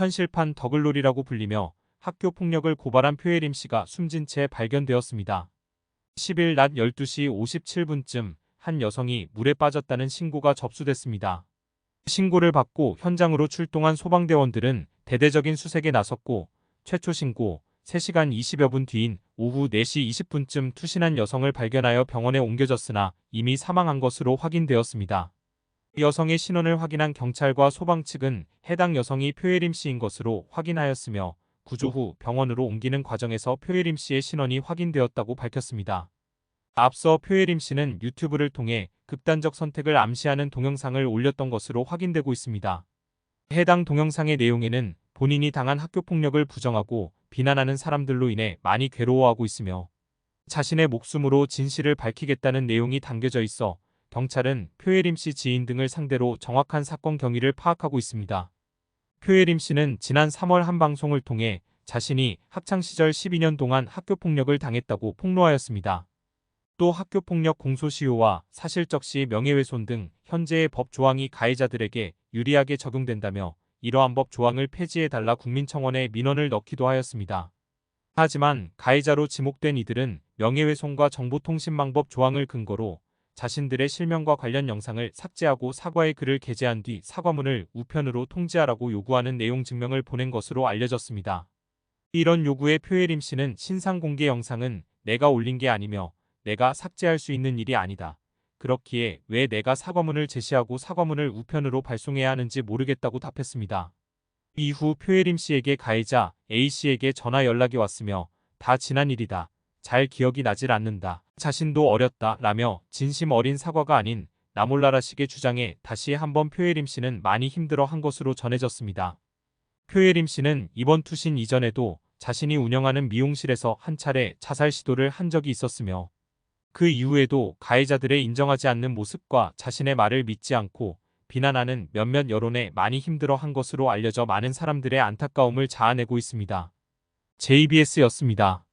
현실판 더글로리라고 불리며 학교 폭력을 고발한 표예림 씨가 숨진 채 발견되었습니다. 10일 낮 12시 57분쯤 한 여성이 물에 빠졌다는 신고가 접수됐습니다. 신고를 받고 현장으로 출동한 소방대원들은 대대적인 수색에 나섰고 최초 신고 3시간 20여 분 뒤인 오후 4시 20분쯤 투신한 여성을 발견하여 병원에 옮겨졌으나 이미 사망한 것으로 확인되었습니다. 여성의 신원을 확인한 경찰과 소방 측은 해당 여성이 표예림 씨인 것으로 확인하였으며 구조 후 병원으로 옮기는 과정에서 표예림 씨의 신원이 확인되었다고 밝혔습니다. 앞서 표예림 씨는 유튜브를 통해 극단적 선택을 암시하는 동영상을 올렸던 것으로 확인되고 있습니다. 해당 동영상의 내용에는 본인이 당한 학교 폭력을 부정하고 비난하는 사람들로 인해 많이 괴로워하고 있으며 자신의 목숨으로 진실을 밝히겠다는 내용이 담겨져 있어 경찰은 표예림 씨 지인 등을 상대로 정확한 사건 경위를 파악하고 있습니다. 표예림 씨는 지난 3월 한 방송을 통해 자신이 학창시절 12년 동안 학교폭력을 당했다고 폭로하였습니다. 또 학교폭력 공소시효와 사실적시 명예훼손 등 현재의 법 조항이 가해자들에게 유리하게 적용된다며 이러한 법 조항을 폐지해달라 국민청원에 민원을 넣기도 하였습니다. 하지만 가해자로 지목된 이들은 명예훼손과 정보통신망법 조항을 근거로 자신들의 실명과 관련 영상을 삭제하고 사과의 글을 게재한 뒤 사과문을 우편으로 통지하라고 요구하는 내용 증명을 보낸 것으로 알려졌습니다. 이런 요구에 표예림 씨는 신상 공개 영상은 내가 올린 게 아니며 내가 삭제할 수 있는 일이 아니다. 그렇기에 왜 내가 사과문을 제시하고 사과문을 우편으로 발송해야 하는지 모르겠다고 답했습니다. 이후 표예림 씨에게 가해자 A씨에게 전화 연락이 왔으며 다 지난 일이다. 잘 기억이 나질 않는다. 자신도 어렸다. 라며 진심 어린 사과가 아닌 나몰라라식의 주장에 다시 한번 표예림 씨는 많이 힘들어 한 것으로 전해졌습니다. 표예림 씨는 이번 투신 이전에도 자신이 운영하는 미용실에서 한 차례 자살 시도를 한 적이 있었으며 그 이후에도 가해자들의 인정하지 않는 모습과 자신의 말을 믿지 않고 비난하는 몇몇 여론에 많이 힘들어 한 것으로 알려져 많은 사람들의 안타까움을 자아내고 있습니다. JBS였습니다.